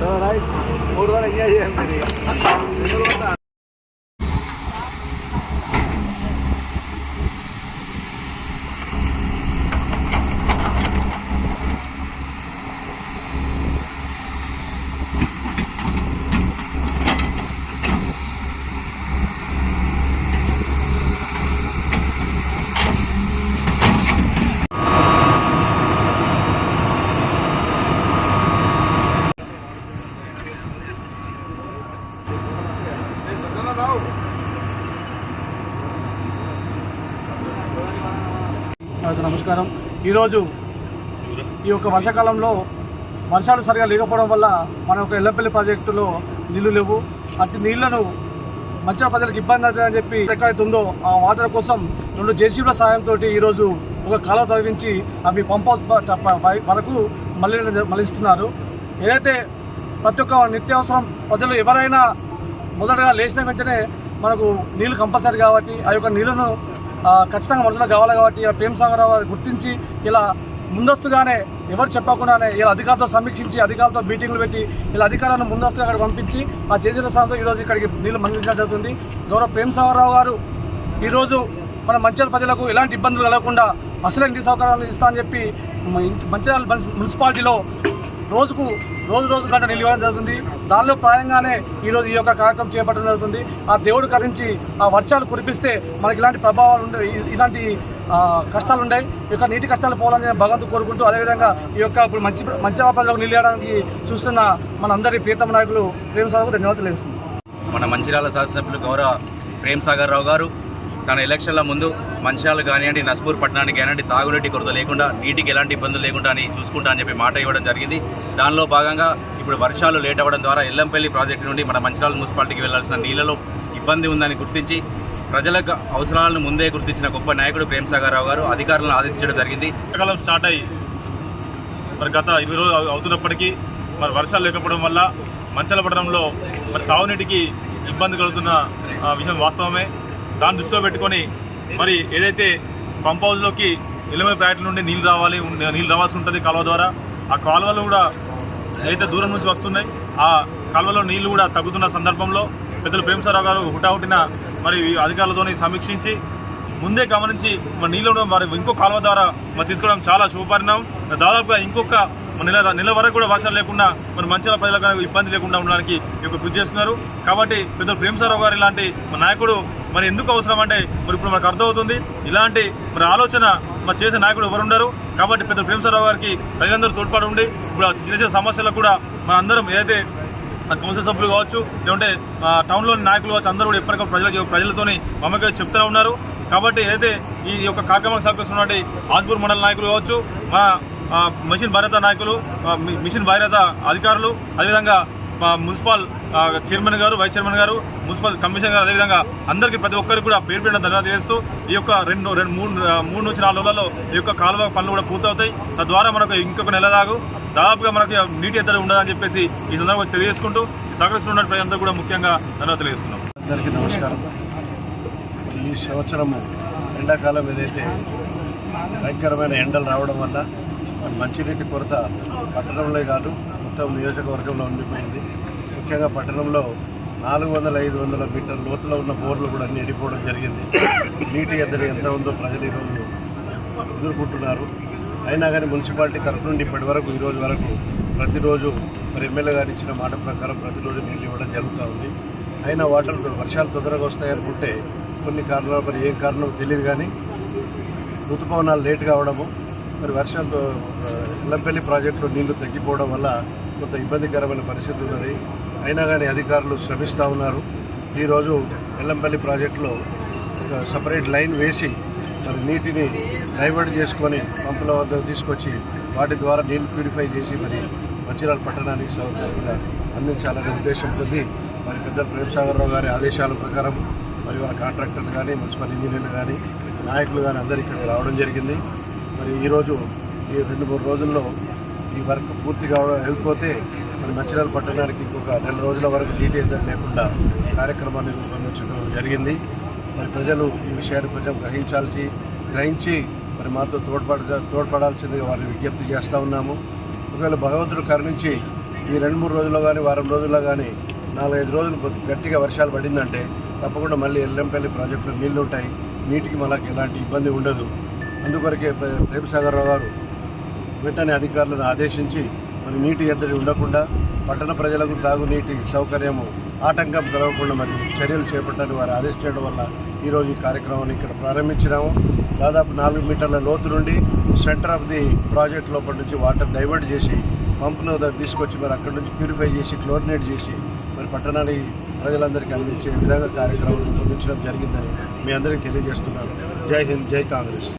So right మూడు రోజులు నమస్కారం. ఈరోజు ఈ యొక్క వర్షాకాలంలో వర్షాలు సరిగా లేకపోవడం వల్ల మన యొక్క ఎల్లపల్లి ప్రాజెక్టులో నీళ్ళు లేవు. అట్టి నీళ్ళను మంచిగా ప్రజలకు ఇబ్బంది అవుతుందని చెప్పి ఎక్కడైతే ఉందో ఆ వాటర్ కోసం రెండు జేసీబీల సాయంతో ఈరోజు ఒక కాలువ తవ్వించి అవి పంప్ వరకు మళ్ళీ మళ్ళిస్తున్నారు. ఏదైతే ప్రతి ఒక్క నిత్యావసరం ప్రజలు ఎవరైనా మొదటగా లేచిన వెంటనే మనకు నీళ్ళు కంపల్సరీ కాబట్టి ఆ యొక్క నీళ్ళను ఖచ్చితంగా మనుషులకు కావాలి కాబట్టి ఇలా ప్రేమ్ సాగర్ గుర్తించి ఇలా ముందస్తుగానే ఎవరు చెప్పకుండానే ఇలా అధికారులతో సమీక్షించి అధికారులతో మీటింగ్లు పెట్టి ఇలా అధికారులను ముందస్తుగా అక్కడ పంపించి ఆ చేసిన సాయంతో ఈరోజు ఇక్కడికి నీళ్ళు మందించడం జరుగుతుంది. గౌరవ ప్రేమ్ సాగర్రావు గారు ఈరోజు మన మంచిర్యాల ప్రజలకు ఎలాంటి ఇబ్బందులు కలగకుండా అసలు నీటి సౌకర్యాలు ఇస్తా అని చెప్పి మంచిర్యాల మున్సిపాలిటీలో రోజుకు రోజు రోజు గంట నిలివడం జరుగుతుంది. దానిలో ప్రాయంగానే ఈరోజు ఈ యొక్క కార్యక్రమం చేపట్టడం జరుగుతుంది. ఆ దేవుడు కరించి ఆ వర్షాలు కురిపిస్తే మనకి ఇలాంటి ప్రభావాలు ఉండే ఇలాంటి కష్టాలు ఉన్నాయి ఈ యొక్క నీటి కష్టాలు పోవాలని నేను భగవంతు కోరుకుంటూ అదేవిధంగా ఈ యొక్క ఇప్పుడు మంచి మంచి ప్రజలకు నీళ్ళు చూస్తున్న మన అందరి ప్రీతమ నాయకులు ప్రేమ సాగు ధన్యవాదాలు తెలుస్తుంది మన మంచిర్యాల శాసనసభ్యులు గౌరవ ప్రేమ్ సాగర్ రావు గారు తన ఎలక్షన్ల ముందు మంచాలు కానివ్వండి నస్పూర్ పట్టణానికి కానివ్వండి తాగునీటి కొరత లేకుండా నీటికి ఎలాంటి ఇబ్బందులు లేకుండా అని చూసుకుంటా అని చెప్పి మాట ఇవ్వడం జరిగింది. దానిలో భాగంగా ఇప్పుడు వర్షాలు లేట్ అవ్వడం ద్వారా ఎల్లంపల్లి ప్రాజెక్టు నుండి మన మంచిరాల మున్సిపాలిటీకి వెళ్ళాల్సిన నీళ్ళలో ఇబ్బంది ఉందని గుర్తించి ప్రజలకు అవసరాలను ముందే గుర్తించిన గొప్ప నాయకుడు ప్రేమ్ సాగర్ రావు గారు అధికారులను ఆదేశించడం జరిగింది. వర్షాకాలం స్టార్ట్ అయ్యి మరి గత ఇరవై రోజులు అవుతున్నప్పటికీ మరి వర్షాలు లేకపోవడం వల్ల మంచలపట్నంలో మరి తాగునీటికి ఇబ్బంది కలుగుతున్న ఆ, విషయం వాస్తవమే. దాన్ని దృష్టిలో పెట్టుకొని మరి ఏదైతే పంప్ హౌస్లోకి ఎలిమిన ప్రాజెక్టు నుండి నీళ్ళు రావాలి నీళ్ళు రావాల్సి ఉంటుంది కాలువ ద్వారా ఆ కాలువలు కూడా ఏదైతే దూరం నుంచి వస్తున్నాయి ఆ కాలువలో నీళ్ళు కూడా తగ్గుతున్న సందర్భంలో పెద్దలు ప్రేమసారావు గారు హుటాహుటిన మరి ఈ అధికారులతోని సమీక్షించి ముందే గమనించి మరి నీళ్ళు మరి ఇంకో కాలువ ద్వారా మరి తీసుకోవడం చాలా శుభపరిణామం. దాదాపుగా ఇంకొక నెల నెల వరకు కూడా వర్షాలు లేకుండా మరి మంచిగా ప్రజలకు ఇబ్బంది లేకుండా ఉండడానికి ఈ యొక్క కృషి చేస్తున్నారు. కాబట్టి పెద్దలు ప్రేమసారావు గారు ఇలాంటి మా నాయకుడు మరి ఎందుకు అవసరం అంటే మరి ఇప్పుడు మనకు అర్థమవుతుంది. ఇలాంటి మరి ఆలోచన మరి చేసే నాయకుడు ఎవరు ఉండరు. కాబట్టి పెద్ద ప్రేమసారావు గారికి ప్రజలందరూ తోడ్పాటు ఉండి ఇప్పుడు చేసే చిన్న చిన్న సమస్యలకు కూడా మన అందరం ఏదైతే కౌన్సిల్ సభ్యులు కావచ్చు లేదంటే టౌన్లోని నాయకులు కావచ్చు అందరూ కూడా ఎప్పటికప్పుడు ప్రజలకు ప్రజలతోని మమ్మకే చెప్తూనే ఉన్నారు. కాబట్టి ఏదైతే ఈ యొక్క కార్యక్రమాలు సహకరిస్తున్నటువంటి ఆజ్పూర్ మండల నాయకులు కావచ్చు మన మిషన్ భారత నాయకులు మిషన్ భారత అధికారులు అదేవిధంగా మున్సిపల్ చైర్మన్ గారు వైస్ చైర్మన్ గారు మున్సిపల్ కమిషనర్ గారు అదేవిధంగా అందరికీ ప్రతి ఒక్కరికి కూడా పేరు పేరున ధన్యవాదాలు చేస్తూ ఈ యొక్క రెండు రెండు మూడు మూడు నుంచి నాలుగు రోజులలో ఈ యొక్క కాలువ పనులు కూడా పూర్తవుతాయి. తద్వారా మనకు ఇంకొక నెల దాగు. దాదాపుగా మనకి నీటి ఎద్దడి ఉండదని చెప్పేసి ఈ సందర్భంగా తెలియజేసుకుంటూ సహకరిస్తున్న ప్రజలందరూ కూడా ముఖ్యంగా ధన్యవాదాలు తెలియజేస్తున్నాం అందరికీ నమస్కారం. ఈ సంవత్సరము ఎండాకాలం ఏదైతే భయంకరమైన ఎండలు రావడం వల్ల మంచినీటి కొరత పట్టణంలో కాదు మొత్తం నియోజకవర్గంలో ఉండిపోయింది. ముఖ్యంగా పట్టణంలో నాలుగు వందల ఐదు వందల మీటర్ లోతులో ఉన్న బోర్లు కూడా అన్ని ఎండిపోవడం జరిగింది. నీటి ఎద్దడి ఎంత ఉందో ప్రజలు ఈరోజు ఎదుర్కొంటున్నారు. అయినా కానీ మున్సిపాలిటీ తరఫు నుండి ఇప్పటి వరకు ఈరోజు వరకు ప్రతిరోజు మరి ఎమ్మెల్యే గారు ఇచ్చిన మాట ప్రకారం ప్రతిరోజు నీళ్ళు ఇవ్వడం జరుగుతూ ఉంది. అయినా వాటర్ వర్షాలు తొందరగా వస్తాయనుకుంటే కొన్ని కారణాలు మరి ఏ కారణం తెలియదు కానీ ఋతుపవనాలు లేట్ కావడము మరి వర్షాలు ఆ, ప్రాజెక్టులో నీళ్ళు తగ్గిపోవడం వల్ల కొంత ఇబ్బందికరమైన పరిస్థితి ఉన్నది. అయినా కానీ అధికారులు శ్రమిస్తూ ఉన్నారు. ఈరోజు ఎల్లంపల్లి ప్రాజెక్టులో ఒక సపరేట్ లైన్ వేసి మరి నీటిని డైవర్ట్ చేసుకొని పంపుల వద్ద తీసుకొచ్చి వాటి ద్వారా నీళ్ళు ప్యూరిఫై చేసి మరి మంచిర్యాల పట్టణానికి సౌకర్యంగా అందించాలనే ఉద్దేశం కొద్ది మరి పెద్ద ప్రేమసాగర్ రావు గారి ఆదేశాల ప్రకారం మరి వాళ్ళ కాంట్రాక్టర్లు కానీ మున్సిపల్ ఇంజనీర్లు కానీ నాయకులు కానీ అందరు ఇక్కడికి రావడం జరిగింది. మరి ఈరోజు ఈ రెండు మూడు రోజుల్లో ఈ వర్క్ పూర్తి కావడం వెళ్ళిపోతే మరి మంచిర్యాల పట్టణానికి ఇంకొక నెల రోజుల వరకు నీటి ఎద్దడి లేకుండా కార్యక్రమాన్ని రూపొందించడం జరిగింది. మరి ప్రజలు ఈ విషయాన్ని కొంచెం గ్రహించాల్సి గ్రహించి మరి మాతో తోడ్పడ తోడ్పడాల్సిందిగా వారిని విజ్ఞప్తి చేస్తూ ఉన్నాము. ఒకవేళ భగవంతుడు కరుణించి ఈ రెండు మూడు రోజుల్లో కానీ వారం రోజుల్లో కానీ నాలుగైదు రోజులు కొద్ది గట్టిగా వర్షాలు పడిందంటే తప్పకుండా మళ్ళీ ఎల్లంపల్లి ప్రాజెక్టులో నీళ్ళు ఉంటాయి నీటికి మనకు ఎలాంటి ఇబ్బంది ఉండదు. అందుకొరకే ప్రే- ప్రేమసాగరరావు గారు వెంటనే అధికారులను ఆదేశించి మరి నీటి ఎద్దడి ఉండకుండా పట్టణ ప్రజలకు తాగునీటి సౌకర్యము ఆటంకం కలగకుండా మరి చర్యలు చేపట్టాలని వారు ఆదేశించడం వల్ల ఈరోజు ఈ కార్యక్రమాన్ని ఇక్కడ ప్రారంభించినాము. దాదాపు నాలుగు మీటర్ల లోతు నుండి సెంటర్ ఆఫ్ ది ప్రాజెక్ట్ లోపల నుంచి వాటర్ డైవర్ట్ చేసి పంపులో దగ్గర తీసుకొచ్చి మరి అక్కడి నుంచి ప్యూరిఫై చేసి క్లోరినేట్ చేసి మరి పట్టణాన్ని ప్రజలందరికీ అందించే విధంగా కార్యక్రమం రూపొందించడం జరిగిందని మీ అందరికీ తెలియజేస్తున్నాను. జై హింద్ జై కాంగ్రెస్.